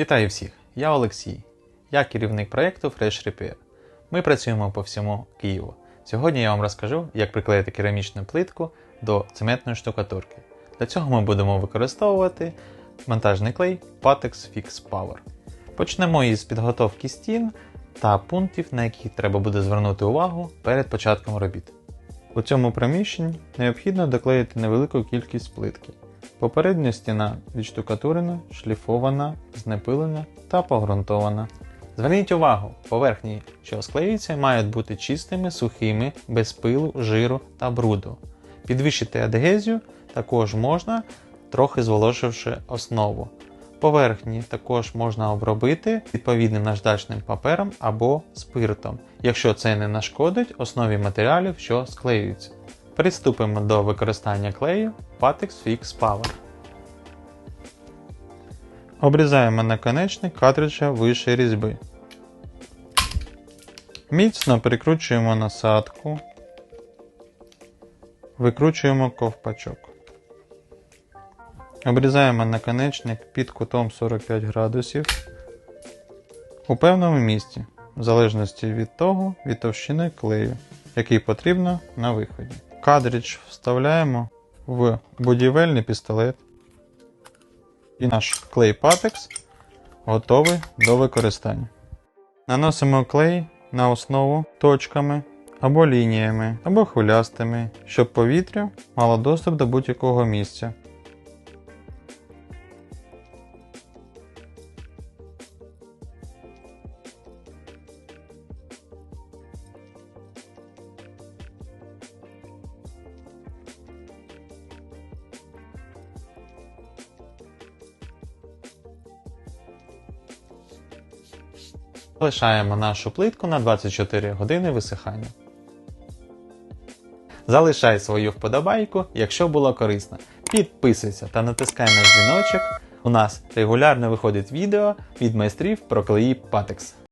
Вітаю всіх! Я Олексій. Я керівник проєкту Fresh Repair. Ми працюємо по всьому Києву. Сьогодні я вам розкажу, як приклеїти керамічну плитку до цементної штукатурки. Для цього ми будемо використовувати монтажний клей Patex Fix Power. Почнемо із підготовки стін та пунктів, на які треба буде звернути увагу перед початком робіт. У цьому приміщенні необхідно доклеїти невелику кількість плитки. Попередня стіна відштукатурена, шліфована, знепилена та погрунтована. Зверніть увагу, поверхні, що склеюються, мають бути чистими, сухими, без пилу, жиру та бруду. Підвищити адгезію також можна, трохи зволоживши основу. Поверхні також можна обробити відповідним наждачним папером або спиртом, якщо це не нашкодить основі матеріалів, що склеюються. Приступимо до використання клею Patex Fix Power. Обрізаємо наконечник картриджа вищої різьби. Міцно прикручуємо насадку. Викручуємо ковпачок. Обрізаємо наконечник під кутом 45 градусів у певному місці, в залежності від того, від товщини клею, який потрібно на виході. Картридж вставляємо в будівельний пістолет. І наш клей Patex готовий до використання. Наносимо клей на основу точками або лініями, або хвилястими, щоб повітря мало доступ до будь-якого місця. Залишаємо нашу плитку на 24 години висихання. Залишай свою вподобайку, якщо було корисно. Підписуйся та натискай на дзвіночок. У нас регулярно виходить відео від майстрів про клеї Patex.